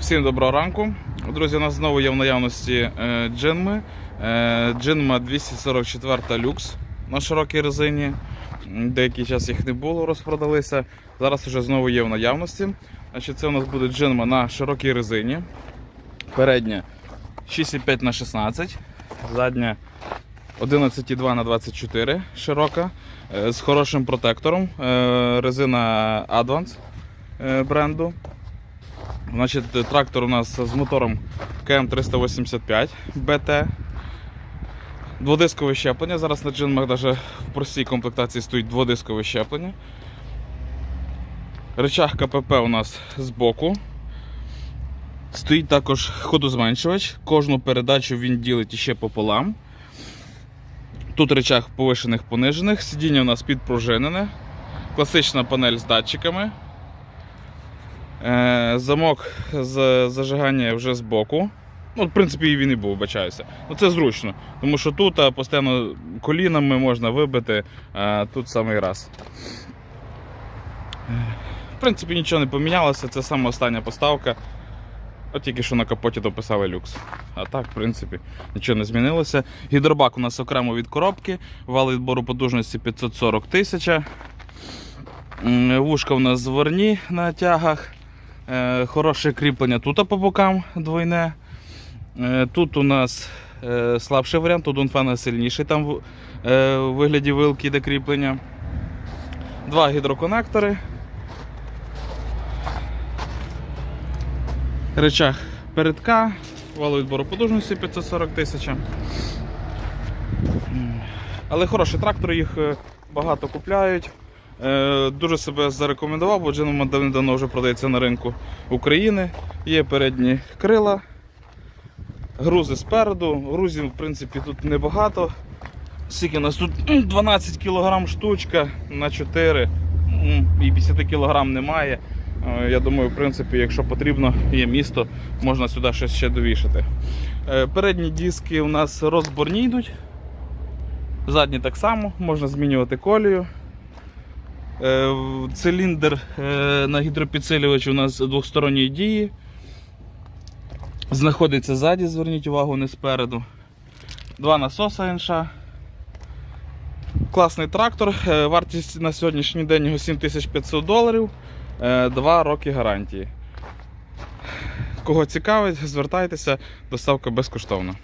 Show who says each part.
Speaker 1: Всім доброго ранку. Друзі, у нас знову є в наявності е, джинми. Е, джинма 244 люкс на широкій резині. Деякий час їх не було, розпродалися. Зараз вже знову є в наявності. Значить, це у нас буде джинма на широкій резині. Передня 6,5 на 16, задня 11,2 на 24 широка, е, з хорошим протектором. Резина Advance бренду. Значить, трактор у нас з мотором КМ385 БТ. Дводискове щеплення. Зараз на джинмах навіть в простій комплектації стоїть дводискове щеплення. Речах КПП у нас збоку. Стоїть також ходозменшувач. Кожну передачу він ділить іще пополам. Тут речах повишених понижених. Сидіння у нас підпружинене. Класична панель з датчиками. Е, Замок з зажигання вже з боку. Ну, в принципі, і він і був, бачаюся. Ну це зручно, тому що тут постійно колінами можна вибити, а тут самий раз. Е, В принципі, нічого не помінялося, це саме остання поставка. От тільки що на капоті дописали люкс. А так, в принципі, нічого не змінилося. Гідробак у нас окремо від коробки, вал відбору потужності 540 тисяч. Вушка у нас зворні на тягах. Е, Хороше кріплення тут по бокам двойне. Е, Тут у нас е, слабший варіант, тут Дунфена сильніший там в вигляді вилки де кріплення. Два гідроконектори. Речах передка, валу відбору потужності 540 тисяч. Але хороші трактори, їх багато купляють. Е, Дуже себе зарекомендував, бо Джинома давно вже продається на ринку України. Є передні крила, грузи спереду. Грузів, в принципі, тут небагато. Скільки у нас тут 12 кг штучка на 4 і 50 кг немає. Е, Я думаю, в принципі, якщо потрібно, є місто, можна сюди щось ще довішати. Е, Передні диски у нас розборні йдуть. Задні так само, можна змінювати колію. Е, Циліндр е, на гідропідсилювач у нас двосторонньої дії. Знаходиться ззаді, зверніть увагу, не спереду. Два насоса НШ. Класний трактор. Е, Вартість на сьогоднішній день його 7500 доларів. Два роки гарантії. Кого цікавить, звертайтеся, доставка безкоштовна.